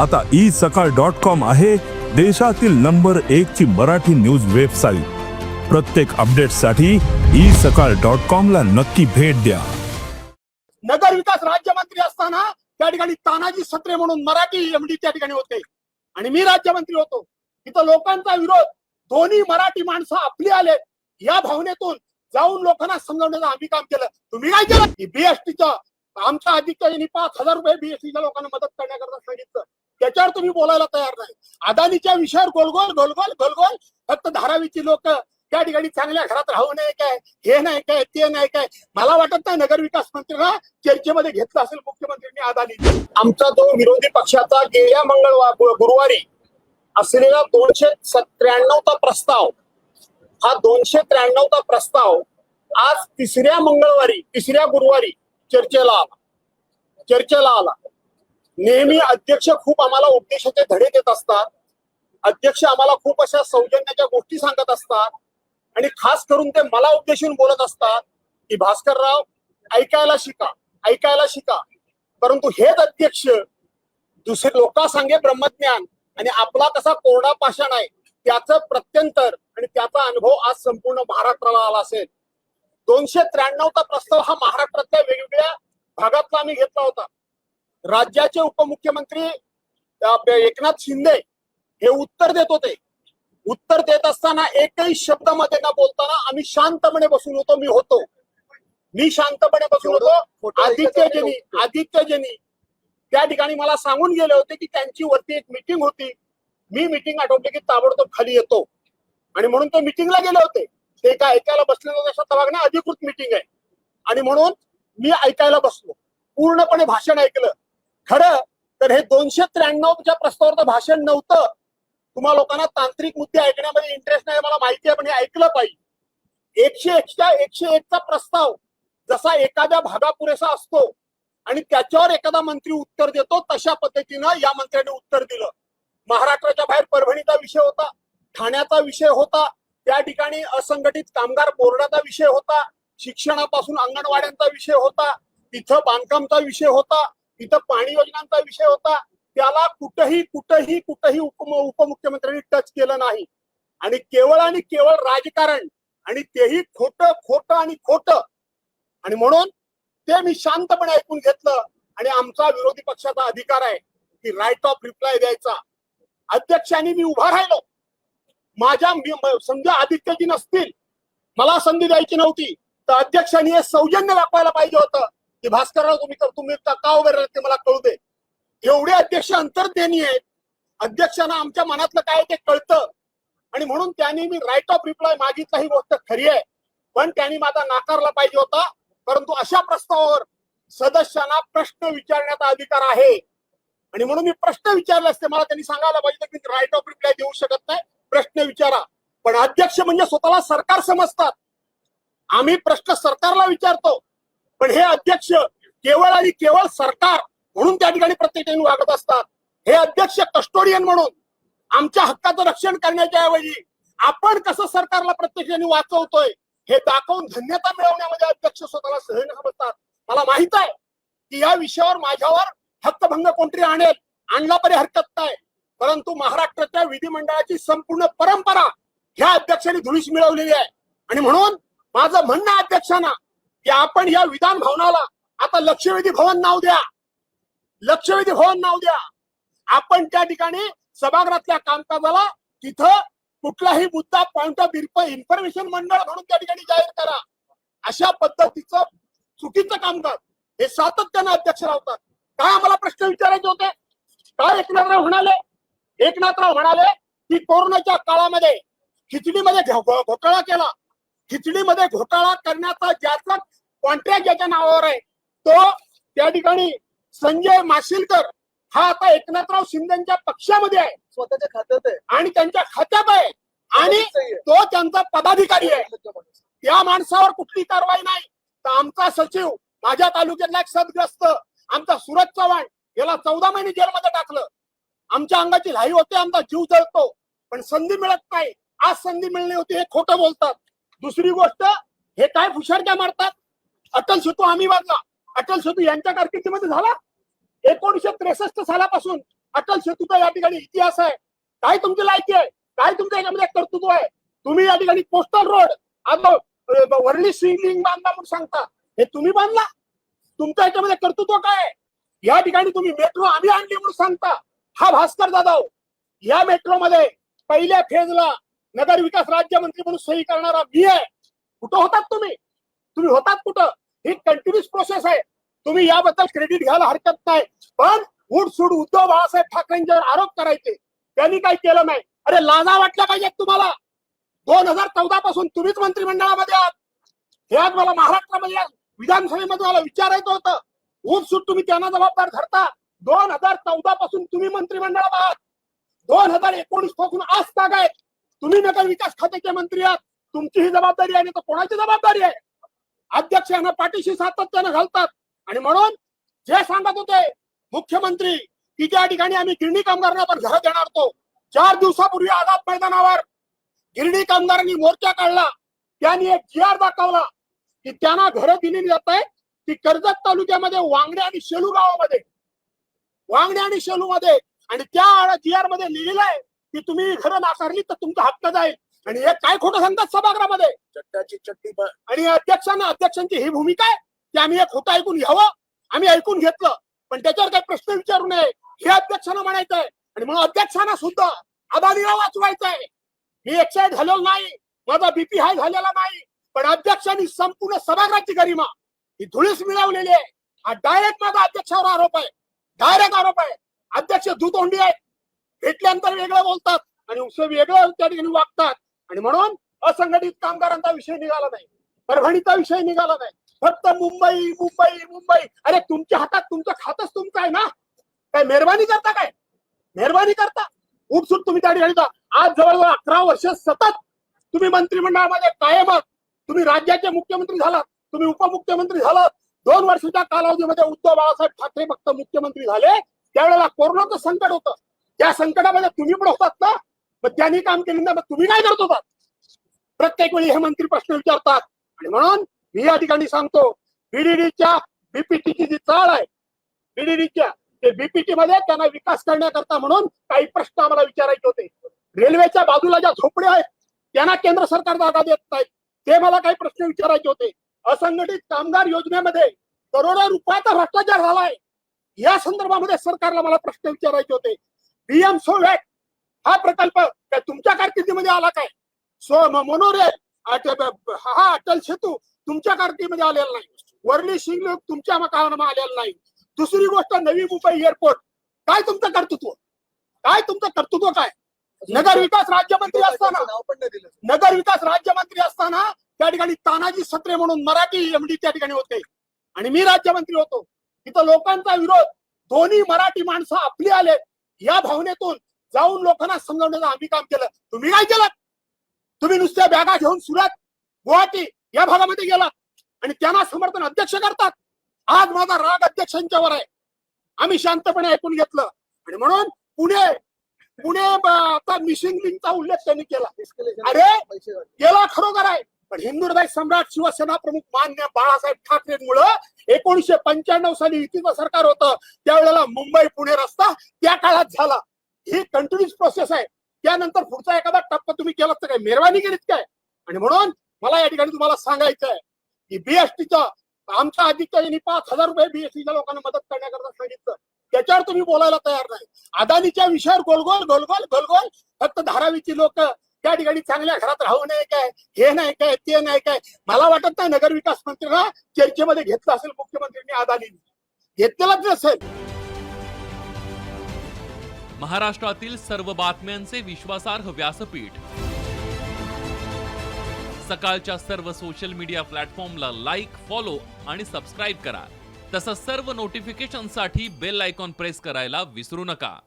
आता ई सकाळ dot com आहे देशातील नंबर एक ची मराठी न्यूज वेबसाईट. प्रत्येक अपडेटसाठी ई सकाळ डॉट कॉम ला नक्की भेट द्या. नगर विकास राज्यमंत्री असताना त्या ठिकाणी तानाजी सत्रे म्हणून मराठी एमडी त्या ठिकाणी होते. आणि मी राज्यमंत्री होतो. तिथं लोकांचा विरोध. दोन्ही मराठी माणसं आपली आले. या भावनेतून जाऊन लोकांना समजवण्याचं आम्ही काम केलं. तुम्ही काय केलं? बीएसटीचं आमच्या अधिकाऱ्यांनी पाच हजार रुपये बीएसटीच्या लोकांना मदत करण्याकरता सांगितलं. त्याच्यावर तुम्ही बोलायला तयार नाही. अदानीच्या विषयावर गोलगोल गोलगोल गोलगोल. फक्त धारावीची लोक त्या ठिकाणी चांगल्या घरात राहू नये काय हे नाही काय ते नाही काय. मला वाटत नाही नगर विकास मंत्र्यांना चर्चेमध्ये घेतलं असेल मुख्यमंत्र्यांनी अदानी. आमचा जो विरोधी पक्षाचा गेल्या मंगळवार गुरुवारी असलेला दोनशे त्र्याण्णवचा प्रस्ताव हा दोनशे त्र्याण्णवचा प्रस्ताव आज तिसऱ्या मंगळवारी तिसऱ्या गुरुवारी चर्चेला आला. चर्चेला आला. नेहमी अध्यक्ष खूप आम्हाला उपदेशाचे धडे देत असतात. अध्यक्ष आम्हाला खूप अशा सौजन्याच्या गोष्टी सांगत असतात. आणि खास करून ते मला उपदेशून बोलत असतात की भास्करराव ऐकायला शिका ऐकायला शिका. परंतु हेच अध्यक्ष दुसरे लोकांसांगे ब्रह्मज्ञान आणि आपला कसा कोरडा पाषाण आहे त्याचं प्रत्यंतर आणि त्याचा अनुभव आज संपूर्ण महाराष्ट्राला आला असेल. दोनशे त्र्याण्णवचा प्रस्ताव हा महाराष्ट्रातल्या वेगवेगळ्या भागातला आम्ही घेतला होता. राज्याचे उपमुख्यमंत्री एकनाथ शिंदे हे उत्तर देत होते. उत्तर देत असताना एकही शब्दामध्ये न बोलताना आम्ही शांतपणे बसून होतो मी होतो. मी शांतपणे बसून होतो. आदित्यजनी आदित्यजनी त्या ठिकाणी मला सांगून गेले होते की त्यांची वरती एक मिटिंग होती. मी मिटिंग आठवली की ताबडतोब खाली येतो. आणि म्हणून ते मिटिंगला गेले होते. ते काय ऐकायला बसले नव्हते अधिकृत मिटिंग आहे. आणि म्हणून मी ऐकायला बसलो. पूर्णपणे भाषण ऐकलं. खरं? तर हे दोनशे त्र्याण्णवच्या प्रस्तावावर भाषण नव्हतं तुम्हा लोकांना तांत्रिक मुद्दे ऐकण्यामध्ये इंटरेस्ट नाही मला माहिती आहे पण हे ऐकलं पाहिजे. एकशे एकच्या एकशे एकचा प्रस्ताव जसा एखाद्या भागा पुरेसा असतो आणि त्याच्यावर एखादा मंत्री उत्तर देतो तशा पद्धतीनं या मंत्र्याने उत्तर दिलं. महाराष्ट्राच्या बाहेर परभणीचा विषय होता ठाण्याचा विषय होता त्या ठिकाणी असंघटित कामगार बोर्डाचा विषय होता शिक्षणापासून अंगणवाड्यांचा विषय होता तिथं बांधकामचा विषय होता तिथं पाणी योजनांचा विषय होता. त्याला कुठंही कुठंही कुठंही उप उपमुख्यमंत्र्यांनी टच केलं नाही. आणि केवळ आणि केवळ राजकारण. आणि तेही खोट खोट आणि खोट. आणि म्हणून ते मी शांतपणे ऐकून घेतलं. आणि आमचा विरोधी पक्षाचा अधिकार आहे की राईट ऑफ रिप्लाय द्यायचा. अध्यक्षांनी मी उभा राहिलो. माझ्या मी- समजा आदित्यजी नसतील. मला संधी द्यायची नव्हती. तर अध्यक्षांनी हे सौजन्य दाखवायला पाहिजे होतं. की भास्करराव तुम्ही तुम्ही का का उभे राहिलात ते मला कळू दे. एवढे अध्यक्ष अंतर्देनी आहेत. अध्यक्षांना आमच्या मनातलं काय ते कळतं. आणि म्हणून त्यांनी मी राईट ऑफ रिप्लाय मागितला ही गोष्ट खरी आहे. पण त्यांनी माझा नाकारला पाहिजे होता. परंतु अशा प्रस्तावावर सदस्यांना प्रश्न विचारण्याचा अधिकार आहे. आणि म्हणून मी प्रश्न विचारले असते. मला त्यांनी सांगायला पाहिजे की राईट ऑफ रिप्लाय देऊ शकत नाही. प्रश्न विचारा. पण अध्यक्ष म्हणजे स्वतःला सरकार समजतात. आम्ही प्रश्न सरकारला विचारतो. पण हे अध्यक्ष केवळ आणि केवळ सरकार म्हणून त्या ठिकाणी प्रत्येक ठिकाणी वागत असतात. हे अध्यक्ष कस्टोडियन म्हणून आमच्या हक्काचं रक्षण करण्याच्या ऐवजी आपण कसं सरकारला प्रत्येक ठिकाणी वाचवतोय हे दाखवून धन्यता मिळवण्यामध्ये अध्यक्ष स्वतःला सहन समजतात. मला माहीत आहे की या विषयावर माझ्यावर हक्कभंग कोणतरी आणेल आणला तरी हरकत नाही. परंतु महाराष्ट्राच्या विधिमंडळाची संपूर्ण परंपरा ह्या अध्यक्षांनी धुळीस मिळवलेली आहे. आणि म्हणून माझं म्हणणं अध्यक्षांना की आपण या विधान भवनाला आता लक्षवेधी भवन नाव द्या. लक्षवेधी भवन नाव द्या. आपण त्या ठिकाणी सभागृहातल्या कामकाजाला तिथं कुठलाही मुद्दा पॉइंट ऑफ इन्फॉर्मेशन मंडळ म्हणून त्या ठिकाणी जाहीर करा. अशा पद्धतीचं चुकीचं कामकाज हे सातत्यानं अध्यक्ष लावतात. काय आम्हाला प्रश्न विचारायचे होते? काय एकनाथराव म्हणाले? एकनाथराव म्हणाले की कोरोनाच्या काळामध्ये खिचडीमध्ये घोकळा घोटाळा केला. खिचडीमध्ये घोटाळा करण्याचा ज्याचा कॉन्ट्रॅक्ट ज्याच्या नावावर आहे तो त्या ठिकाणी संजय माशिलकर हा आता एकनाथराव शिंदेच्या पक्षामध्ये आहे. स्वतःच्या खात्यात आहे. आणि त्यांच्या खात्यात आहे. आणि तो त्यांचा पदाधिकारी आहे. त्या माणसावर कुठली कारवाई नाही. तर आमचा सचिव माझ्या तालुक्यातला एक सदग्रस्त आमचा सुरज चव्हाण याला चौदा महिने जेलमध्ये टाकलं. आमच्या अंगाची लाई होते आमचा जीव जळतो. पण संधी मिळत नाही. आज संधी मिळली होती हे खोटं बोलतात. दुसरी गोष्ट हे काय फुशारक्या मारतात? अटल सेतू आम्ही बांधला अटल सेतू यांच्या कारकिर्दीमध्ये झाला? एकोणीशे त्रेसष्ट सालापासून अटल सेतूचा या ठिकाणी इतिहास आहे. काय तुमची लायकी आहे? काय तुमच्या याच्यामध्ये कर्तृत्व आहे? तुम्ही या ठिकाणी कोस्टल रोड आता वर्ली वरळी बांधला म्हणून सांगता. हे तुम्ही बांधला? तुमच्या याच्यामध्ये कर्तृत्व काय आहे? या ठिकाणी तुम्ही मेट्रो आम्ही आणली म्हणून सांगता. हा भास्कर जाधव या मेट्रोमध्ये पहिल्या फेजला नगर विकास राज्यमंत्री म्हणून सही करणारा मी आहे. कुठं होतात तुम्ही? तुम्ही होतात कुठं? ही कंटिन्युअस प्रोसेस आहे. तुम्ही याबद्दल क्रेडिट घ्यायला हरकत नाही. पण उडसूड उद्धव बाळासाहेब ठाकरेंच्यावर आरोप करायचे. त्यांनी काही केलं नाही. अरे लाजा वाटल्या पाहिजेत तुम्हाला. दोन हजार चौदा पासून तुम्हीच मंत्रिमंडळामध्ये आहात. हे आज मला महाराष्ट्रामध्ये या विधानसभेमध्ये मला विचारायचं होतं. उठसूट तुम्ही त्यांना जबाबदार धरता. दोन हजार चौदा पासून तुम्ही मंत्रिमंडळात आहात. दोन हजार एकोणीसपासून आज ताग आहेत तुम्ही नगर विकास खात्याचे मंत्री आहात. तुमची ही जबाबदारी आहे तर कोणाची जबाबदारी आहे? अध्यक्ष यांना पाठीशी सातत्यानं घालतात. आणि म्हणून जे सांगत होते मुख्यमंत्री की ज्या ठिकाणी आम्ही गिरणी कामगारांना पण घर देणार होतो चार दिवसापूर्वी आझाद मैदानावर गिरणी कामगारांनी मोर्चा काढला. त्यांनी एक जी आर दाखवला की त्यांना घरं दिली जात आहे ती कर्जत तालुक्यामध्ये वांगडे आणि शेलू गावामध्ये. वांगडे आणि शेलू मध्ये आणि त्या जी आरमध्ये लिहिलेलं की तुम्ही घरं नाकारली तर तुमचा हक्क जाईल. आणि हे काय खोटं सांगतात सभागृहामध्ये? चट्ट्याची चट्टी ब- आणि अध्यक्षांना अध्यक्षांची ही भूमिका आहे की आम्ही हे खोटं ऐकून घ्यावं आम्ही ऐकून घेतलं. पण त्याच्यावर काही प्रश्न विचारू नये. हे अध्यक्षांना म्हणायचं आहे आणि म्हणून अध्यक्षांना सुद्धा अदानीला वाचवायचं आहे मी एक्साइट झालेलो नाही. माझा बीपी हाय झालेला नाही. पण अध्यक्षांनी संपूर्ण सभागृहाची गरिमा ही धुळीस मिळवलेली आहे. हा डायरेक्ट माझा अध्यक्षावर आरोप आहे. डायरेक्ट आरोप आहे. अध्यक्ष दुतोंडी आहेत. भेटल्यानंतर वेगळं बोलतात आणि उत्सव वेगळं त्या ठिकाणी वागतात. आणि म्हणून असंघटित कामगारांचा विषय निघाला नाही. परभणीचा विषय निघाला नाही. फक्त मुंबई मुंबई मुंबई. अरे तुमच्या हातात तुमचं खातच तुमचं आहे ना? काय मेहरबानी करता काय? मेहरबानी करता? उठसूट तुम्ही त्या ठिकाणी जा. आज जवळजवळ अकरा वर्ष सतत तुम्ही मंत्रिमंडळामध्ये कायम तुम्ही राज्याचे मुख्यमंत्री झालात. तुम्ही उपमुख्यमंत्री झालात. दोन वर्षाच्या कालावधीमध्ये उद्धव बाळासाहेब ठाकरे फक्त मुख्यमंत्री झाले. त्यावेळेला कोरोनाचं संकट होतं. त्या संकटामध्ये तुम्ही पण होतात ना? मग त्यांनी काम केलं ना मग तुम्ही काय करत होतात? प्रत्येक वेळी हे मंत्री प्रश्न विचारतात. आणि म्हणून मी या ठिकाणी सांगतो बीडीडीच्या बीपीटीची जी चाळ आहे बीडीडीच्या ते बीपीटी मध्ये त्यांना विकास करण्याकरता म्हणून काही प्रश्न आम्हाला विचारायचे होते. रेल्वेच्या बाजूला ज्या झोपड्या आहेत त्यांना केंद्र सरकार जागा देत नाही. ते मला काही प्रश्न विचारायचे होते. असंघटित कामगार योजनेमध्ये करोडो रुपयाचा भ्रष्टाचार झालाय. या संदर्भामध्ये सरकारला मला प्रश्न विचारायचे होते. पीएम सोवॅट हा प्रकल्प काय तुमच्या कारकिर्दीमध्ये आला काय? सो मोनोरेल हा अटल सेतू तुमच्या कारकिर्दीमध्ये आलेला नाही. वर्ली शिंग तुमच्या काळामध्ये आलेला नाही. दुसरी गोष्ट नवी मुंबई एअरपोर्ट काय तुमचं कर्तृत्व? काय तुमचं कर्तृत्व काय? नगर विकास राज्यमंत्री असताना नगर विकास राज्यमंत्री असताना त्या ठिकाणी तानाजी सत्रे म्हणून मराठी एमडी त्या ठिकाणी होते. आणि मी राज्यमंत्री होतो. तिथं लोकांचा विरोध. दोन्ही मराठी माणसं आपली आले या भावनेतून जाऊन लोकांना समजवण्याचं आम्ही काम केलं. तुम्ही काय केलं? तुम्ही नुसत्या बॅगा घेऊन सुरत गुवाहाटी या भागामध्ये गेलात आणि त्यांना समर्थन अध्यक्ष करतात. आज माझा राग अध्यक्षांच्यावर आहे. आम्ही शांतपणे ऐकून घेतलं. आणि म्हणून पुणे पुणे आता मिशिंग लिंकचा उल्लेख त्यांनी केला. अरे. केला खरोखर आहे. पण हिंदू सम्राट शिवसेना प्रमुख मान्य बाळासाहेब ठाकरेंमुळं एकोणीशे पंच्याण्णव साली युतीचं सरकार होतं. त्यावेळेला मुंबई पुणे रस्ता त्या काळात झाला. ही कंटिन्युअस प्रोसेस आहे. त्यानंतर पुढचा एखादा टप्पा तुम्ही केलात तर काय? मेहरबानी केलीत काय? आणि म्हणून मला या ठिकाणी तुम्हाला सांगायचं आहे की बीएसटीचं आमच्या आदित्यजींनी पाच हजार रुपये बीएसटीच्या लोकांना मदत करण्याकरता सांगितलं. त्याच्यावर तुम्ही बोलायला तयार नाही. अदानीच्या विषयावर गोलगोल गोलगोल गोलगोल. फक्त धारावीची लोक त्या ठिकाणी चांगल्या घरात राहू नये काय हे नाही काय ते नाही काय. मला वाटत नाही नगर विकास मंत्र्यांना चर्चेमध्ये घेतलं असेल मुख्यमंत्र्यांनी आदानी घेतलेलाच नसेल. महाराष्ट्रातील सर्व बातम्यांचे विश्वासार्ह व्यासपीठ. सकाळच्या सर्व सोशल मीडिया प्लॅटफॉर्मला लाईक फॉलो आणि सबस्क्राईब करा. तसंच सर्व नोटिफिकेशनसाठी बेल आयकॉन प्रेस करायला विसरू नका.